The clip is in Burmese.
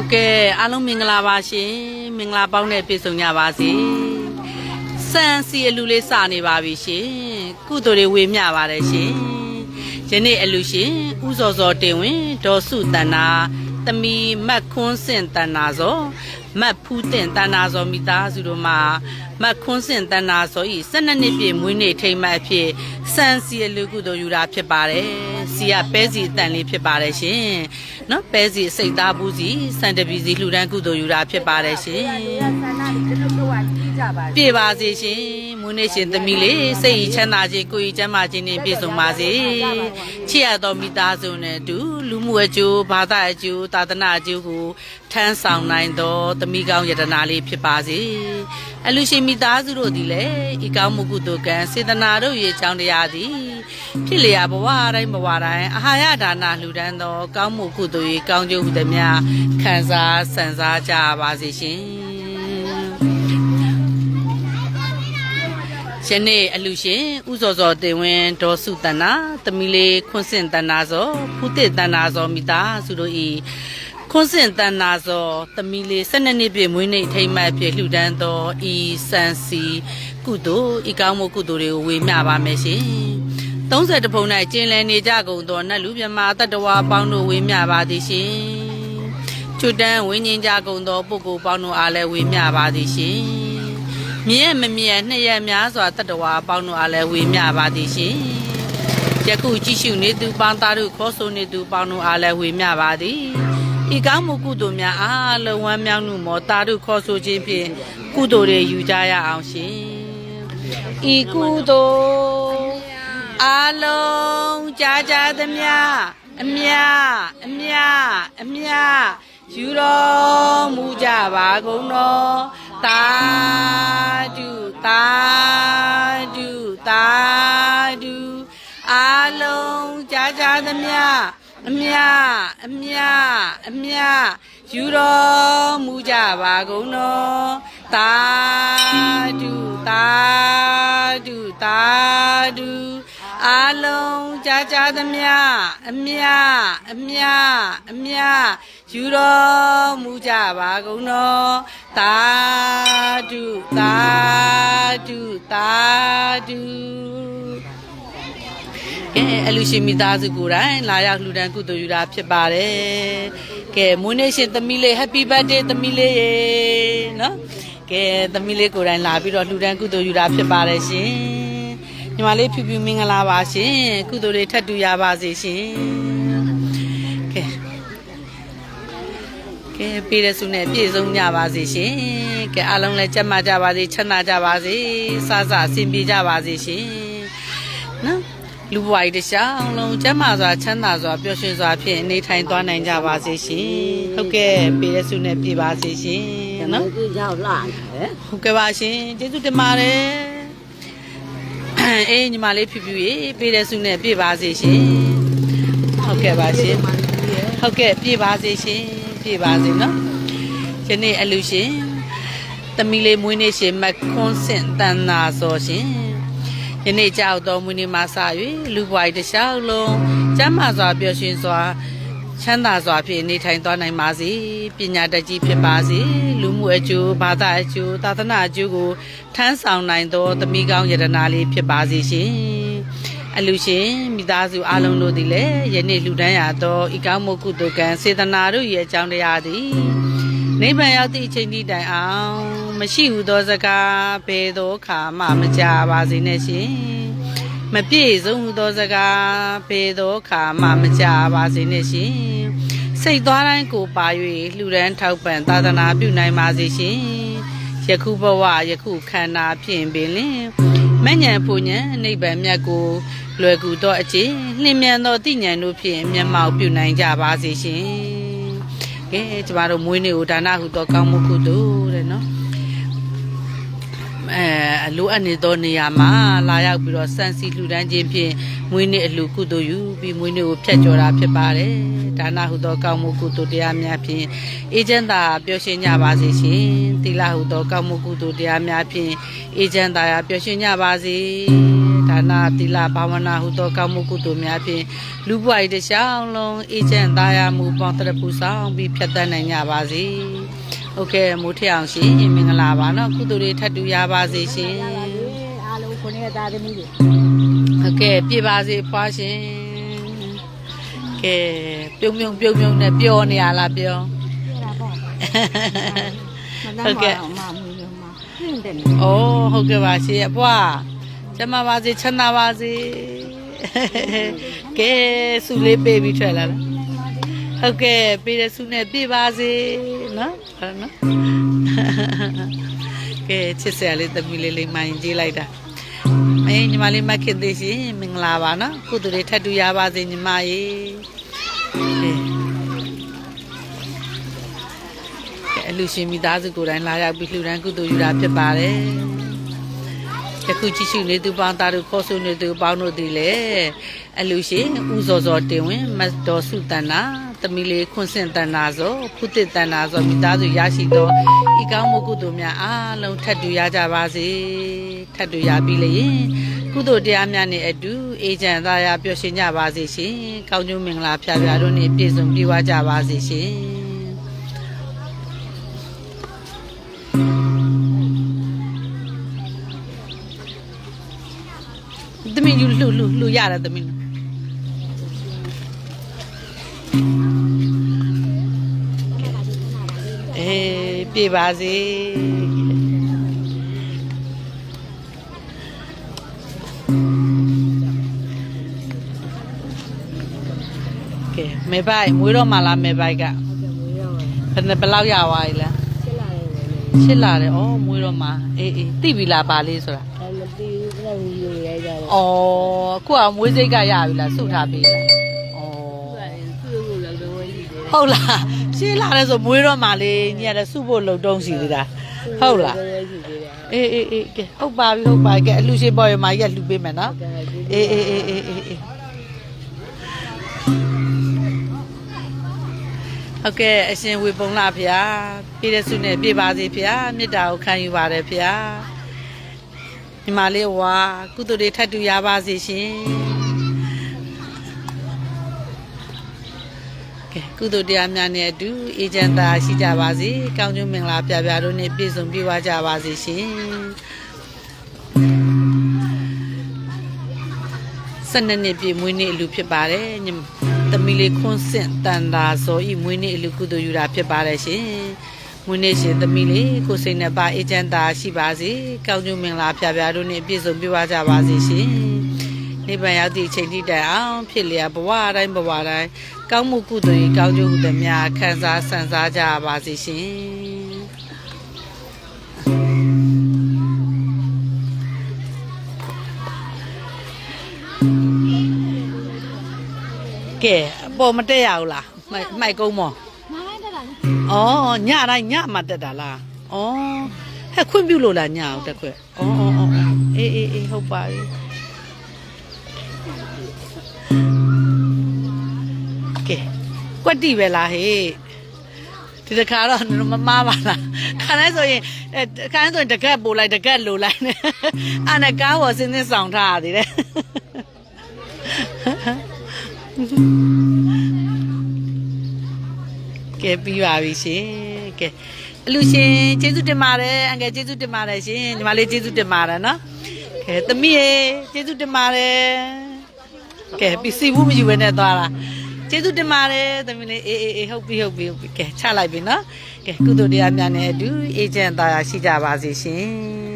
ဟုတ်ကဲ့အားလုံးမင်္ဂလာပါရှင်မင်္ဂလာပေါင်းနဲ့ပြည့်စုံကြပါစေစံစီအလူလေးစနေပါပြီရှင်ကုသိုလ်တွေဝေမျှပါတယ်ရှင်ယနေ့အလူရှင်ဥစောစောတင်ဝင်ဒေါ်စုတန်နာ သမီးမတ်ခွန်းစင်တန်နာစောမတ်ဖူးတင်တန်နာစောမိသားစုတို့မှာမတ်ခွန်းစင်တန်နာစောဤ12နှစ်ပြည့်မွေးနေ့ထိမ်းမှတ်အဖြစ်စံစီအလူကုသိုလ်ယူတာဖြစ်ပါတယ်စီကပဲစီအတန်လေးဖြစ်ပါတယ်ရှင်နော်ပဲစီစိတ်သားဘူးစီစံတပီစီလှူဒန်းကုသိုလ်ယူတာဖြစ်ပါတယ်ရှင် ဆန္ဒတွေကျွန်တော်တို့ကကြီးကြပါပြည့်ပါစေရှင်မွေးနေ့ရှင်သမီးလေးစိတ်ဤချမ်းသာခြင်းကိုယ်ဤကျမ်းမာခြင်းနဲ့ပြည့်စုံပါစေချစ်ရသောမိသားစုနဲ့အတူလူမှုအကျိုးဘာသာအကျိုးသာသနာအကျိုးကိုထမ်းဆောင်နိုင်သောသမီးကောင်းယတနာလေးဖြစ်ပါစေအလူရှင်မိသားစုတို့သည်လည်းဤကောင်းမှုကုသိုလ်ကံစေတနာတို့ရဲ့အကြောင်းတရားသည်ဖြစ်လျာဘဝတိုင်းဘဝတိုင်းအာဟာရဒါနလှူဒန်းသော ကောင်းမှုကုသိုလ်၏ကောင်းကျိုးဟုသည်များခံစားဆန်စားကြပါစေရှင် ယနေ့အလူရှင်ဥဇော်ဇော်တင်ဝင်ဒေါ်စုတန္နာသမီးလေးခွန်းစင်တန္နာဇောဖူးတစ်တန္နာဇောမိသားစုတို့ဤခွန်းစင်တန္နာဇောသမီးလေး12နှစ်ပြည့်မွေးနေ့ထိမ်းမှတ်ဖြစ်လှူဒန်းသောဤစံစီကုသိုလ်ဤကောင်းမှုကုသိုလ်တွေကိုဝေမျှပါမယ်ရှင်30ပုံ၌ကျင်းလည်နေကြကုန်သောနတ်လူမြမတတ္တဝါပေါင်းတို့ဝေမျှပါသည်ရှင်ချွတ်တန်းဝင်းငင်ကြကုန်သောပုဂ္ဂိုလ်ပေါင်းတို့အားလည်းဝေမျှပါသည်ရှင် မြဲမမြဲနှစ်ရက်များစွာတတ္တဝါအပေါင်းတို့အားလည်းဝေမျှပါသည်ရှင်ယခုကြည့်ရှုနေသူပေါင်းသားတို့ခေါ်ဆိုနေသူပေါင်းတို့အားလည်းဝေမျှပါသည်ဤကောင်းမှုကုသိုလ်များအားလုံးဝမ်းမြောက်မှုမောတာတို့ခေါ်ဆိုခြင်းဖြင့်ကုသိုလ်တွေယူကြရအောင်ရှင်ဤကုသိုလ်အားလုံးကြားကြသမျှအမြအမြအမြယူတော်မူကြပါကုန်တော် တာဓုတာဓုတာဓုအားလုံးကြားကြသမျှအမြအမြအမြယူတော်မူကြပါကုန်တော်တာဓုတာဓုတာဓု အာလုံးကြာကြာသမျှအမြအမြအမြယူတော်မူကြပါကုန်တော်တာဓုတာဓုတာဓုကဲအလူရှင်မိသားစုကိုယ်တိုင်လာရောက်လှူဒန်းကုသိုလ်ယူတာဖြစ်ပါတယ်ကဲမွေးနေ့ရှင်သမီးလေး Happy birthday သမီးလေးရေနော်ကဲသမီးလေးကိုယ်တိုင်လာပြီးတော့လှူဒန်းကုသိုလ်ယူတာဖြစ်ပါတယ်ရှင် ညီမလေးဖြူဖြူမင်္ဂလာပါရှင်ကုသိုလ်တွေထပ်တူရပါစေရှင်ကဲကဲပြည်ရစုနဲ့ပြည့်စုံကြပါစေရှင်ကဲအားလုံးလည်းကျန်းမာကြပါစေချမ်းသာကြပါစေစစအဆင်ပြေကြပါစေရှင်နော်လူဘဝကြီးတစ်ချောင်းလုံးကျမ်းမာစွာချမ်းသာစွာပျော်ရွှင်စွာဖြင့်နေထိုင်သွားနိုင်ကြပါစေရှင်ဟုတ်ကဲ့ပြည်ရစုနဲ့ပြည့်ပါစေရှင်နော်ဒီရောက်လာတယ်ဟုတ်ကဲ့ပါရှင်ကျေးဇူးတင်ပါတယ် အေးညီမလေးဖြူဖြူရေပေးတဲ့ဆုနဲ့ပြည့်ပါစေရှင်ဟုတ်ကဲ့ပါရှင်ဟုတ်ကဲ့ပြည့်ပါစေရှင်ပြည့်ပါစေနော်ယနေ့အလူရှင်သမီးလေးမွေးနေ့ရှင်မခွန်းစင်တန်နာစောရှင်ယနေ့ကြောက်တော်မွေးနေ့မှာစ၍လူပွားတစ်လျှောက်လုံးကျမ်းမာစွာပျော်ရွှင်စွာ ချမ်းသာစွာဖြင့်နေထိုင်သွားနိုင်ပါစေပညာတတ်ကြီးဖြစ်ပါစေလူမှုအကျိုးဘာသာအကျိုးသာသနာအကျိုးကိုထမ်းဆောင်နိုင်သောသမီးကောင်းယတနာလေးဖြစ်ပါစေရှင်အလူရှင်မိသားစုအလုံးတို့သည်လည်းယနေ့လူတန်းရသောဤကောင်းမှုကုသိုလ်ကံစေတနာတို့ရဲ့အကြောင်းတရားသည်နိဗ္ဗာန်ရောက်သည့်အချိန်ဒီတိုင်အောင် မရှိဟုသောစကားဘယ်သောအခါမှမကြပါစေနဲ့ရှင် မပြည့်စုံဟူသောစကားဖေသောခါမှမကြပါစေနဲ့ရှင်စိတ်သွားတိုင်းကိုပါ၍လှူဒန်းထောက်ပံ့သာသနာပြုနိုင်ပါစေရှင်ယခုဘဝယခုခန္ဓာဖြင့်ပင်လင်မဉ္ဇဉ်ဖူဉ္ဇဉ်နိဗ္ဗာန်မြတ်ကိုလွယ်ကူသောအကျင့်လျင်မြန်သောတိဉဏ်တို့ဖြင့်မျက်မှောက်ပြုနိုင်ကြပါစေရှင်ကဲကျမတို့မွေးနေ့ကိုဒါနဟုသောကောင်းမှုကုသိုလ်တဲ့နော်အဲအ လိုအပ်နေသောနေရာမှာလာရောက်ပြီးတော့စံစီလှူဒန်းခြင်းဖြင့်မွေးနေ့အလှကုသိုလ်ယူပြီးမွေးနေ့ကိုဖျက်ကျော်တာဖြစ်ပါတယ်။ဒါနဟုသောကောင်းမှုကုသိုလ်တရားများဖြင့်အေဂျင့်သာပျော်ရွှင်ကြပါစေရှင်။သီလဟုသောကောင်းမှုကုသိုလ်တရားများဖြင့်အေဂျင့်သာပျော်ရွှင်ကြပါစေ။ဒါနာသီလဘာဝနာဟုသောကောင်းမှုကုသိုလ်များဖြင့်လူဘဝ၏တစ်လျှောက်လုံးအေးချမ်းသာယာမှုပေါင်းတရပူဆောင်ပြီးဖြတ်သန်းနိုင်ကြပါစေ။ ဟုတ်ကဲ့မိုးထအောင်ရှင်မင်္ဂလာပါနော်ကုသိုလ်တွေထပ်တူရပါစေရှင်။အားလုံးခုနှစ်သားသမီးတွေဟုတ်ကဲ့ပြပါစေဖွားရှင်ကဲပြုံပြုံပြုံပြုံနဲ့ပြောနေရလားပြောပြောတာပေါ့မဟုတ်ကဲ့အမမူလို့မဟင်းတယ်ဩဟုတ်ကဲ့ပါရှင်အဖွားကျမပါစေချမ်းသာပါစေကဲစုလေးပေးပြီးထွက်လာလား ဟုတ်ကဲ့ပေးတဲ့စုနဲ့ပြပါစေနော်ဟုတ်နော်ကဲချစ်စရာလေးသမီးလေးလေးမှန်ရင်ကြီးလိုက်တာမင်းညီမလေးမခင်သေးရှင်မင်္ဂလာပါနော်ကုသိုလ်တွေထပ်တူရပါစေညီမရေကဲကဲအလူရှင်မိသားစုကိုယ်တိုင်လာရောက်ပြီးလှူဒန်းကုသိုလ်ယူတာဖြစ်ပါတယ်ယခုကြည့်ရှုနေသူပေါင်းသားတို့ခေါ်ဆိုနေသူပေါင်းတို့သည်လေအလူရှင်ဥဇော်ဇော်တင်ဝင်မတ်တော်စုတန်နာ သမီးလေးခွန်းစင်တန်နာဇောဖုတစ်တန်နာဇောမိသားစုရရှိသောဤကောင်းမှုကုသိုလ်များအားလုံးထပ်တူရကြပါစေထပ်တူရပြီးလျင်ကုသိုလ်တရားများနှင့်အတူအေဂျန်သားရပျော်ရွှင်ကြပါစေရှင်ကောင်းကျိုးမင်္ဂလာဖျားဖျားတို့နှင့်ပြည့်စုံပြည့်ဝကြပါစေရှင်သမီးယူလှလှလှရတယ်သမီး ပြေပါစေကဲမေပိုက်မွေးတော့မှလားမေပိုက်ကဟုတ်တယ်မူရောဘယ်နဲ့ဘယ်လောက်ရသွားပြီလဲချစ်လာတယ်လေချစ်လာတယ်ဩမွေးတော့မှအေးအေးသိပြီလားပါလေးဆိုတာအဲ့မတီးဘူးလည်းယူရကြတယ်ဩအခုကမွေးစိတ်ကရပြီလားစုထားပြီလားဩသူ့ကိုလည်းလုံးဝယူတယ်ဟုတ်လား ရှင်းလာတယ်ဆိုမွေးတော့မှလေညရစုဖို့လုံတုံးစီသေးတာဟုတ်လားယူတယ်အေးအေးအေးကဲဟုတ်ပါပြီဟုတ်ပါပြီကဲအလှရှင်ပေါ်ရမှာရက်လှူပေးမယ်နော်အေးအေးအေးအေးအေးအေးဟုတ်ကဲ့အရှင်ဝေပုံလာဖျားပြည့်တဲ့စုနဲ့ပြပါစေဖျားမေတ္တာကိုခံယူပါတယ်ဖျားညီမလေးဝါကုသိုလ်တွေထပ်တူရပါစေရှင် ကဲကုသိုလ်တရားများနဲ့အတူအေဂျင့်သာရှိကြပါစေကောင်းကျိုးမင်္ဂလာပြပြတို့နဲ့ပြည့်စုံပြည့်ဝကြပါစေရှင်ဆယ်နှစ်နှစ်ပြည့်မွေးနေ့အလူဖြစ်ပါတယ်ညီမသမီးလေးခွန်းစင့်တန်တာဇော်ဤမွေးနေ့အလူကုသိုလ်ယူတာဖြစ်ပါတယ်ရှင်မွေးနေ့ရှင်သမီးလေးကိုယ်စိတ်နဲ့ပါအေဂျင့်သာရှိပါစေကောင်းကျိုးမင်္ဂလာပြပြတို့နဲ့ပြည့်စုံပြည့်ဝကြပါစေရှင်နိဗ္ဗာန်ရောက်သည့်အချိန်ထိတိုင်အောင်ဖြစ်လျက်ဘဝတိုင်းဘဝတိုင်း ကောင်းမှုကုသိုလ်ရေးကောင်းကျိုးဟုသည်များခံစားဆန်စားကြပါစေရှင်ကဲအပေါ်မတက်ရဘူးလားမိုက်မိုက်ကုန်းမော်မိုင်းတက်တာလေဩညတိုင်းညမှတက်တာလားဩဟဲ့ခွင့်ပြုလို့လားညအောင်တက်ခွင့်ဩဩဩအေးအေးအေးဟုတ်ပါပြီ ကဲကွက်တိပဲလားဟေးဒီတခါတော့မမားပါလားခါတိုင်းဆိုရင်အဲခါတိုင်းဆိုရင်တကက်ပို့လိုက်တကက်လိုလိုက်နေအဲ့နဲ့ကားပေါ်စင်းစင်းဆောင်ထားရသေးတယ်ကဲပြီးပါပြီရှင်ကဲအလူရှင်ကျေးဇူးတင်ပါတယ်အငယ်ကျေးဇူးတင်ပါတယ်ရှင်ညီမလေးကျေးဇူးတင်ပါတယ်နော်ကဲသမီးရေကျေးဇူးတင်ပါတယ်ကဲပစ္စည်းဘူးမယူဘဲနဲ့သွားတာ ကျေးဇူးတင်ပါတယ်သမီးလေးအေးအေးအေးဟုတ်ပြီဟုတ်ပြီဟုတ်ပြီကဲချလိုက်ပြီနော်ကဲကုသိုလ်တရားများနဲ့အတူအေဂျင့်သားရရှိကြပါစေရှင်